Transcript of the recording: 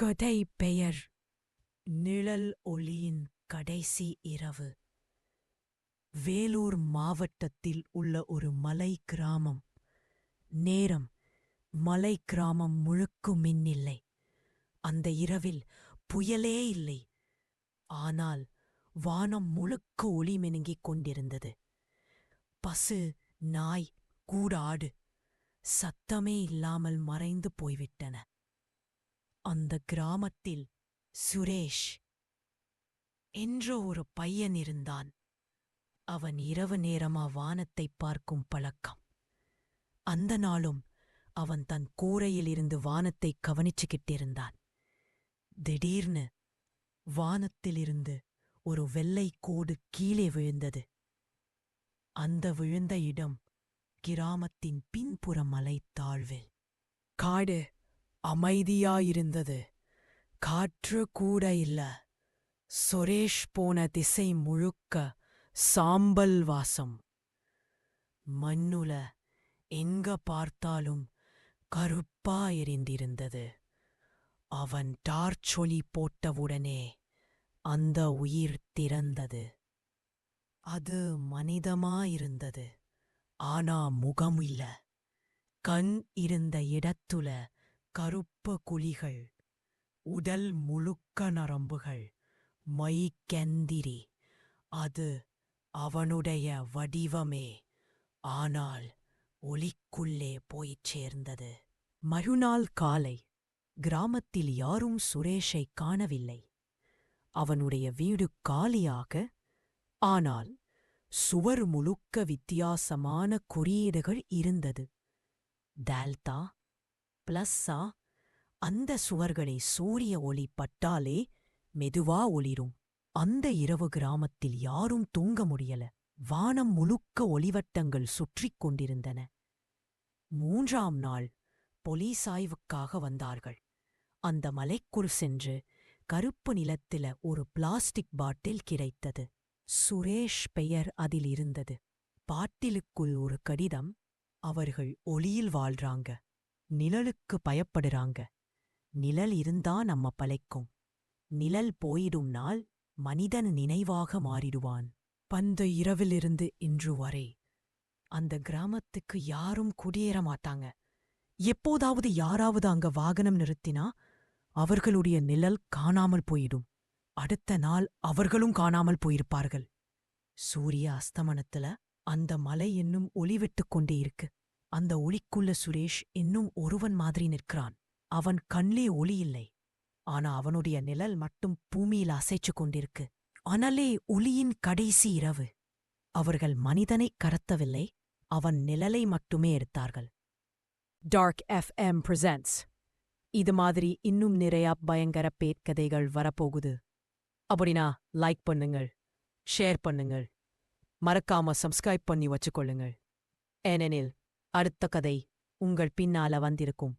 கதை பெயர் நிழல் ஒளியின் கடைசி இரவு. வேலூர் மாவட்டத்தில் உள்ள ஒரு மலை கிராமம். நேரம் மலை கிராமம் முழுக்கும் மின்னில்லை. அந்த இரவில் புயலே இல்லை. ஆனால் வானம் முழுக்க ஒளி மெனுங்கிக் கொண்டிருந்தது. பசு நாய் கூடாடு சத்தமே இல்லாமல் மறைந்து போய்விட்டன. அந்த கிராமத்தில் சுரேஷ் என்ற ஒரு பையன் இருந்தான். அவன் இரவு நேரமா வானத்தைப் பார்க்கும் பழக்கம். அந்த நாளும் அவன் தன் கூரையிலிருந்து வானத்தை கவனிச்சுக்கிட்டிருந்தான். திடீர்னு வானத்திலிருந்து ஒரு வெள்ளை கோடு கீழே விழுந்தது. அந்த விழுந்த இடம் கிராமத்தின் பின்புற மலைத்தாழ்வில் காடு அமைதியாயிருந்தது. காற்று கூட இல்ல. சுரேஷ் போன திசை முழுக்க சாம்பல் வாசம். மண்ணுல எங்க பார்த்தாலும் கருப்பா எரிந்திருந்தது. அவன் டார்ச் ஒளி போட்டவுடனே அந்த உயிர் திறந்தது. அது மனிதமாயிருந்தது. ஆனா முகம் இல்ல கண் இருந்த இடத்துல கருப்பு குழிகள் உடல் முழுக்க நரம்புகள் மை கெந்திரி அது அவனுடைய வடிவமே. ஆனால் ஒளிக்குள்ளே போய்ச் சேர்ந்தது. மறுநாள் காலை கிராமத்தில் யாரும் சுரேஷை காணவில்லை. அவனுடைய வீடு காலியாக ஆனால் சுவர் முழுக்க வித்தியாசமான குறியீடுகள் இருந்தது. டேல்டா பிளஸ்ஸா அந்த சுவர்களை சூரிய ஒளி பட்டாலே மெதுவா ஒளிரும். அந்த இரவு கிராமத்தில் யாரும் தூங்க முடியல. வானம் முழுக்க ஒளிவட்டங்கள் சுற்றிக் கொண்டிருந்தன. மூன்றாம் நாள் போலீஸ் ஆய்வுக்காக வந்தார்கள். அந்த மலைக்குள் சென்று கருப்பு நிலத்தில ஒரு பிளாஸ்டிக் பாட்டில் கிடைத்தது. சுரேஷ் பெயர் அதில் இருந்தது. பாட்டிலுக்குள் ஒரு கடிதம் அவர்கள் ஒளியில் வாழ்றாங்க. நிழலுக்கு பயப்படுறாங்க. நிழல் இருந்தா நம்ம பழைக்கும். நிழல் போயிடும் நாள் மனிதன் நினைவாக மாறிடுவான். பந்த இரவிலிருந்து இன்று வரை அந்த கிராமத்துக்கு யாரும் குடியேற மாட்டாங்க. எப்போதாவது யாராவது அங்க வாகனம் நிறுத்தினா அவர்களுடைய நிழல் காணாமல் போயிடும். அடுத்த நாள் அவர்களும் காணாமல் போயிருப்பார்கள். சூரிய அஸ்தமனத்துல அந்த மலை இன்னும் ஒளிவிட்டுக் கொண்டே இருக்கு. அந்த ஒளிக்குள்ள சுரேஷ் இன்னும் ஒருவன் மாதிரி நிற்கிறான். அவன் கண்லே ஒளி இல்லை. ஆனா அவனுடைய நிழல் மட்டும் பூமியில் அசைச்சு கொண்டிருக்கு. அனலே ஒளியின் கடைசி இரவு. அவர்கள் மனிதனைக் கரத்தவில்லை அவன் நிழலை மட்டுமே எடுத்தார்கள். டார்க் எஃப் எம் பிரசன்ஸ் இது மாதிரி இன்னும் நிறைய பயங்கர பேட்கதைகள் வரப்போகுது. அப்படின்னா லைக் பண்ணுங்கள் ஷேர் பண்ணுங்கள். மறக்காம சப்ஸ்கிரைப் பண்ணி வச்சுக்கொள்ளுங்கள். ஏனெனில் அடுத்த கதை உங்கள் பின்னால வந்திருக்கும்.